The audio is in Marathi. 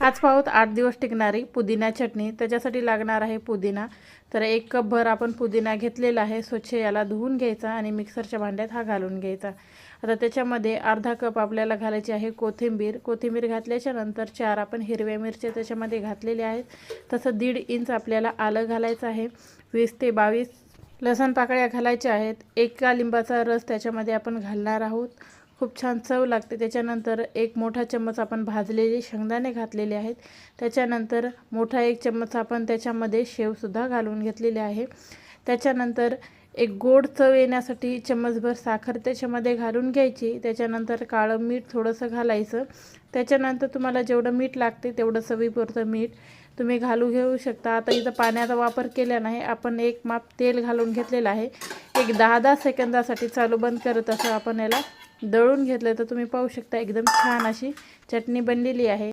आज पाहूत आठ दिवस टिकणारी पुदिना चटणी. त्याच्यासाठी लागणार आहे पुदिना. तर एक कपभर आपण पुदिना घेतलेला आहे. स्वच्छ याला धुवून घ्यायचा आणि मिक्सरच्या भांड्यात हा घालून घ्यायचा. आता त्याच्यामध्ये अर्धा कप आपल्याला घालायची आहे कोथिंबीर. कोथिंबीर घातल्याच्या नंतर चार आपण हिरव्या मिरच्या त्याच्यामध्ये घातलेल्या आहेत. तसं दीड इंच आपल्याला आलं घालायचं आहे. वीस ते बावीस लसण पाकळ्या घालायच्या आहेत. एका लिंबाचा रस त्याच्यामध्ये आपण घालणार आहोत. खूप छान चव लागते. त्याच्यानंतर एक मोठा चम्मच आपण भाजलेले शेंगदाणे घातलेले आहेत. त्याच्यानंतर मोठा एक चम्मच आपण त्याच्यामध्ये शेवसुद्धा घालून घेतलेले आहे. त्याच्यानंतर एक गोड चव येण्यासाठी चम्मचभर साखर त्याच्यामध्ये घालून घ्यायची. त्याच्यानंतर काळं मीठ थोडंसं घालायचं. त्याच्यानंतर तुम्हाला जेवढं मीठ लागते तेवढं चवीपुरतं मीठ तुम्ही घालू घेऊ शकता. आता इथं पाण्याचा वापर केला नाही. आपण एक माप तेल घालून घेतलेलं आहे. एक दहा दहा सेकंदासाठी चालू बंद करत असं आपण याला दळून घेतलं तर तुम्ही पाहू शकता एकदम छान अशी चटणी बनलेली आहे.